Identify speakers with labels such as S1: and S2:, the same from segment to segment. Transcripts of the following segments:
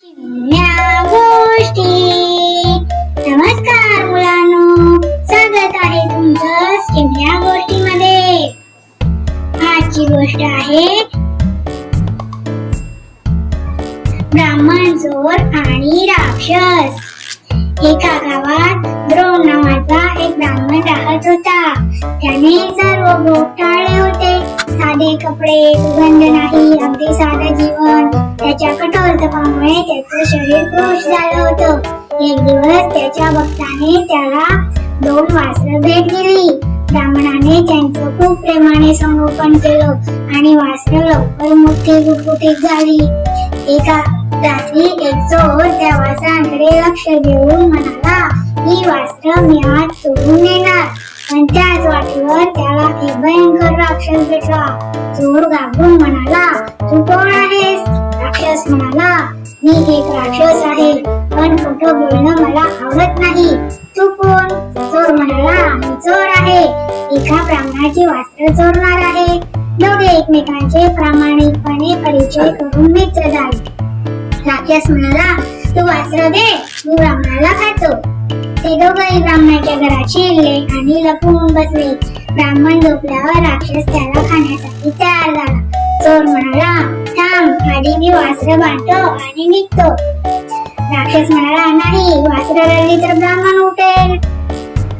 S1: गोष्टी. नमस्कार मुलांनो स्वागत आहे तुमचं चिमण्या गोष्टीमध्ये. आजची गोष्ट आहे ब्राह्मण चोर आणि राक्षस. एका गावात द्रोण नावाचा एक ब्राह्मण राहत होता. त्याने सर्व भोग टाळले होते. साधे कपडे सुगंध नाही अगदी साधं जीवन. त्याच्या कठोर तपामुळे त्याचं शरीर क्रोश झालं होतं. एक दिवस त्याच्या भक्ताने त्याला दोन वासर भेट दिली. ब्राह्मणाने त्यांचं खूप प्रेमाने संगोपन केलं आणि वासर लवकर मोठी गुटगुटीत झाली. एका रात्री एक चोर त्या वासरांकडे लक्ष देऊन म्हणाला ही वासर मी आज चोरून नेणार पण त्याच वाटेवर त्याला एक भयंकर राक्षस भेटला चोर घाबरून म्हणाला तू कोण आहेस राक्षस म्हणाला मी एक राक्षस आहे पण खोटं बोलणं मला आवडत नाही तू कोण चोर म्हणाला मी चोर आहे एका ब्राह्मणाची वास्त्र चोरणार आहे दोघे एकमेकांचे प्रामाणिकपणे परिचय करून मित्र झाले राक्षस म्हणाला तू वास्त्र दे मी ब्राह्मणाला खातो. ते दोघंही ब्राह्मणाच्या घरात शिरले आणि लपून बसले. ब्राह्मण झोपल्यावर राक्षस त्याला खाण्यासाठी तयार झाला. चोर म्हणाला थांब आधी मी वासर बांधतो आणि निघतो. राक्षस म्हणाला नाही वासर रडली तर ब्राह्मण उठेल.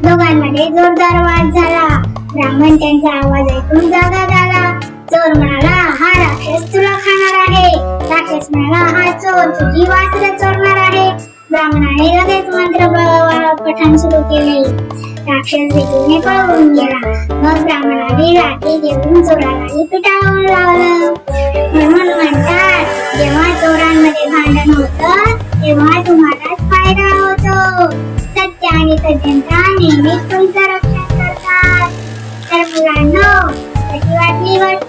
S1: दोघांमध्ये जोरदार वाद झाला. ब्राह्मण त्यांचा आवाज ऐकून जागा झाला. चोर म्हणाला हा राक्षस तुला खाणार आहे. राक्षस म्हणाला हा चोर तुझी वासर चोरणार आहे. ब्राह्मणाने लगेच मंत्र पठण सुरू केले राक्षस भीतीने पळून गेला. मग ब्राह्मणाने लाठी घेऊन चोरालाही पिटाळून लावलं. म्हणून म्हणतात जेव्हा चोरांमध्ये भांडण होतं तेव्हा तुम्हालाच फायदा होतो सत्य आणि सज्जनता नेहमीच तुमचं रक्षण करतात तर मुलांना कशी वाटली वाटते.